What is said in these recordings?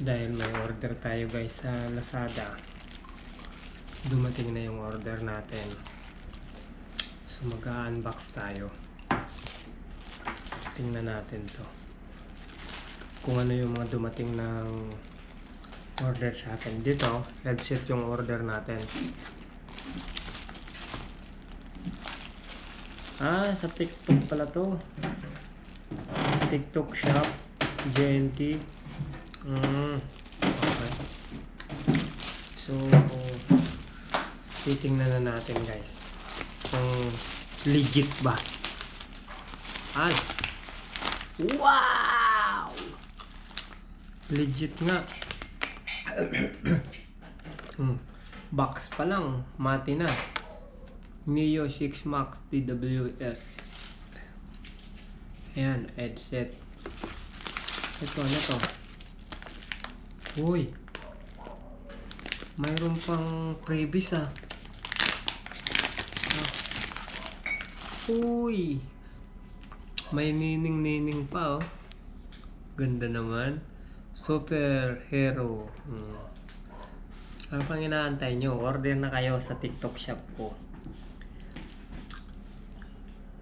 Dahil may order tayo guys sa Lazada. Dumating na yung order natin. So mag-unbox tayo. Tingnan natin to. Kung ano yung mga dumating ng order sa atin. Dito, headset yung order natin. Ah, sa TikTok pala to. TikTok shop, JNT. Mm, okay. So, titingnan na natin guys. Kung legit ba. Ay! Wow! Legit nga. hmm. Box pa lang, mati na. Mio 6 Max PWS. Ayan, headset. Ito, ano to? Uy! Mayroon pang previous ah. Ah. Uy! May nining-nining pa oh. Ganda naman. Super hero. Hmm. Ano pang inaantay nyo? Order na kayo sa TikTok shop ko.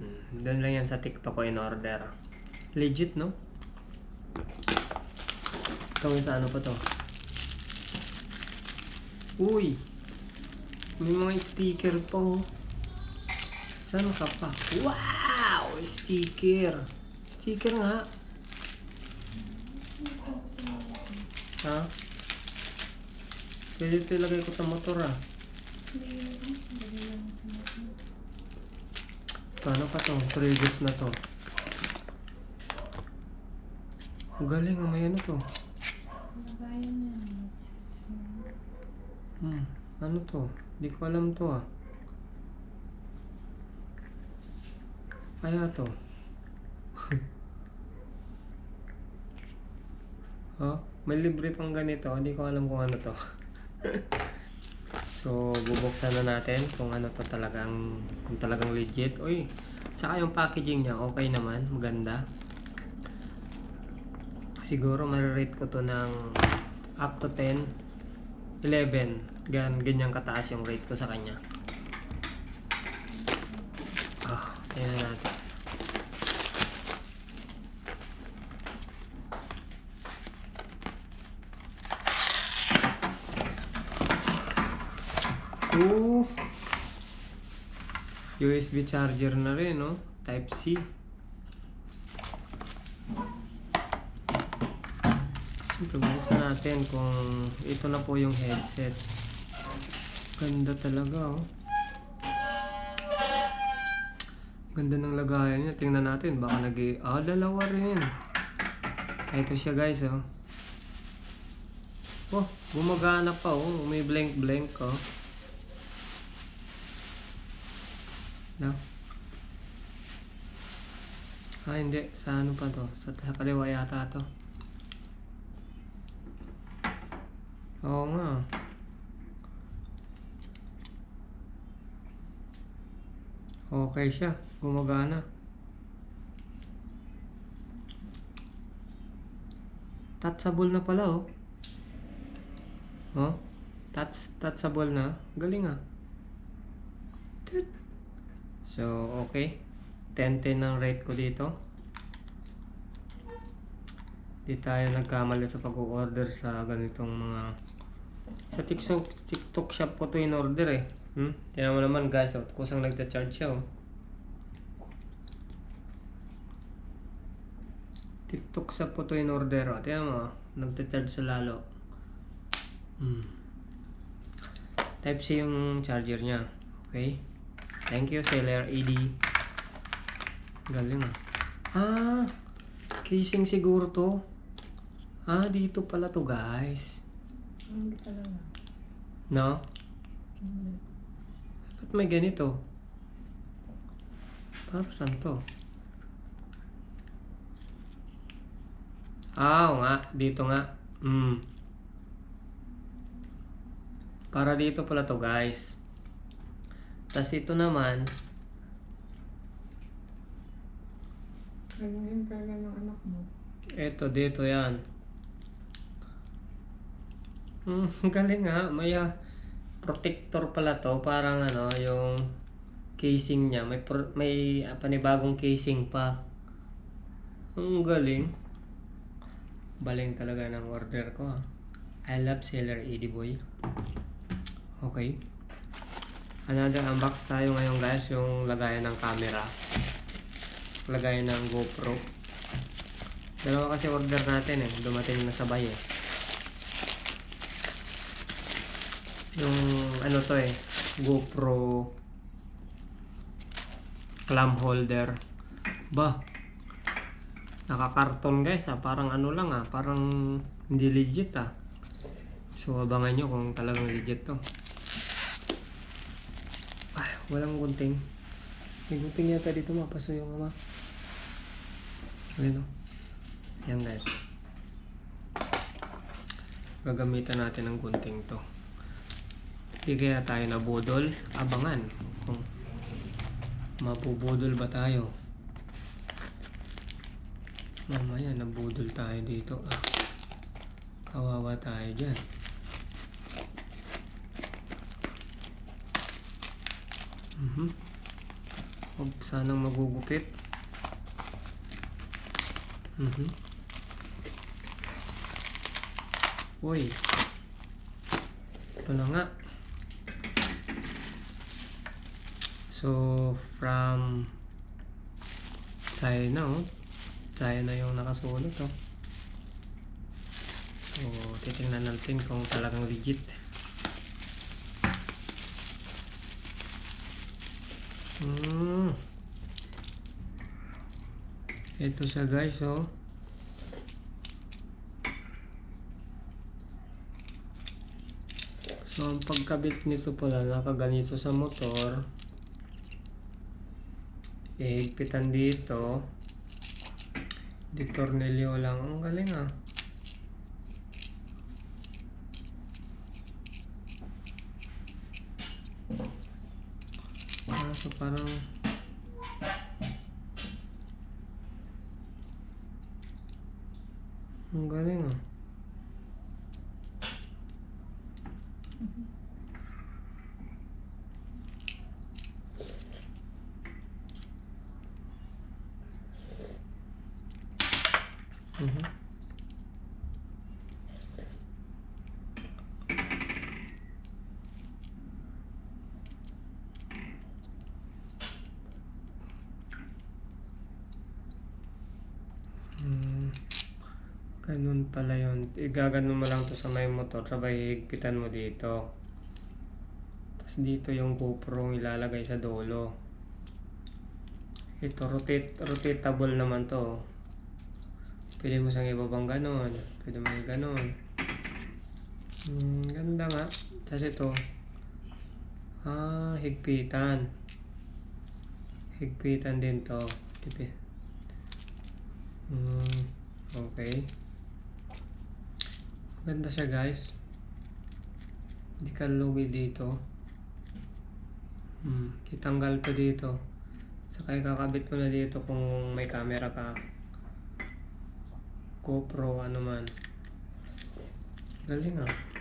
Hmm. Doon lang yan sa TikTok ko in order. Legit, no? Gawin sa ano pa to? Uy! May mga sticker pa oh. Saan ka pa? Wow! Sticker! Sticker nga. Ha? Pwede ito ilagay ko sa motor ah. Ito, ano pa to? Previous na to. Ang Galing ah, may ano to. Hmm, ano to? Di ko alam to ah. Kaya to. oh, may libre pang ganito. Hindi ko alam kung ano to. so, bubuksan na natin kung ano to talagang, kung talagang legit. Uy, tsaka yung packaging niya, okay naman. Maganda. Siguro marirate ko to ng up to 10, 11. Gan, ganyang kataas yung rate ko sa kanya. Ah, tingnan natin. Ooh. USB charger na rin, no? Type C. Siyempre, buksan natin kung ito na po yung headset. Ganda talaga, oh. Ganda ng lagayan niya. Tingnan natin. Baka nag Ah, dalawa rin. Ito siya, guys, oh. Oh, gumagana pa, oh. May blank-blank, oh. No? Ah, hindi. Sa ano pa to? Sa, sa kaliwa yata to. Oo nga. Okay siya. Gumagana. Touchable na pala oh. Oh? Touch, touchable na. Galing ah. So, okay. 10-10 ang rate ko dito. Di tayo nagkamali sa pag-order sa ganitong mga... Sa TikTok, TikTok shop ko to in order eh. Hmm? Tingnan mo naman guys, oh, kusang nagcha-charge siya oh. TikTok ko to in order oh. Tingnan mo, nagcha-charge sa lalo. Hmm. Type C yung charger niya. Okay? Thank you, Seller AD. Galing ah. Ah, casing siguro to. Ah, dito pala to guys. Hindi talaga. No? Hindi. Ba't may ganito? Para saan to? Ah, oo nga. Dito nga. Hmm. Para dito pala to guys. Tapos ito naman, Ganun din talaga ng anak mo. Eto, dito yan. Hmm, galing nga. May ah, protector pala to. Parang ano, yung casing niya. May, pro- may panibagong casing pa. Ang galing. Baling talaga ng order ko. ah. I love Sailor Eddie Boy. Okay. Another unbox tayo ngayon guys. Yung lagayan ng camera. Lagayan ng GoPro. Dalawa kasi order natin eh. Dumating na sabay eh. Yung ano to eh. GoPro clam holder. Ba. Nakakarton guys ah. Parang ano lang ah. Parang hindi legit ah. So abangan nyo kung talagang legit to. Ay, walang gunting. May gunting yata dito mapaso yung ama. Ayun o. Yan guys. Gagamitan natin ng gunting to. Hindi kaya tayo nabudol. Abangan kung mabubudol ba tayo. Mamaya nabudol tayo dito ah. Kawawa tayo dyan. Mhm. Huwag sanang magugupit. Mhm. Uy. Ito na nga. So, from China, oh. China yung nakasulot, oh. So, titingnan natin kung talagang legit. Hmm. Ito siya guys, oh. So, ang pagkabit nito pala, nakaganito sa motor. Ihigpitan dito. Di tornilyo lang. Ang galing ah. Ah, so parang ang galing ah. Mhm. Hmm. Ganun pala yun. Igaganon mo lang to sa may motor, sabay higpitan mo dito. Tapos dito yung GoPro ilalagay sa dulo. Ito, rotate, rotatable naman to. Pwede mo siyang ibabang ganon. Pwede mo yung ganon. Hmm, ganda nga. Tapos ito. Ah, higpitan. Higpitan din to. Tipi. Hmm, okay. Ganda siya guys. Hindi ka lugi dito. Hmm, itanggal to dito. Saka ikakabit mo na dito kung may camera ka. GoPro, ano man. Galing ah.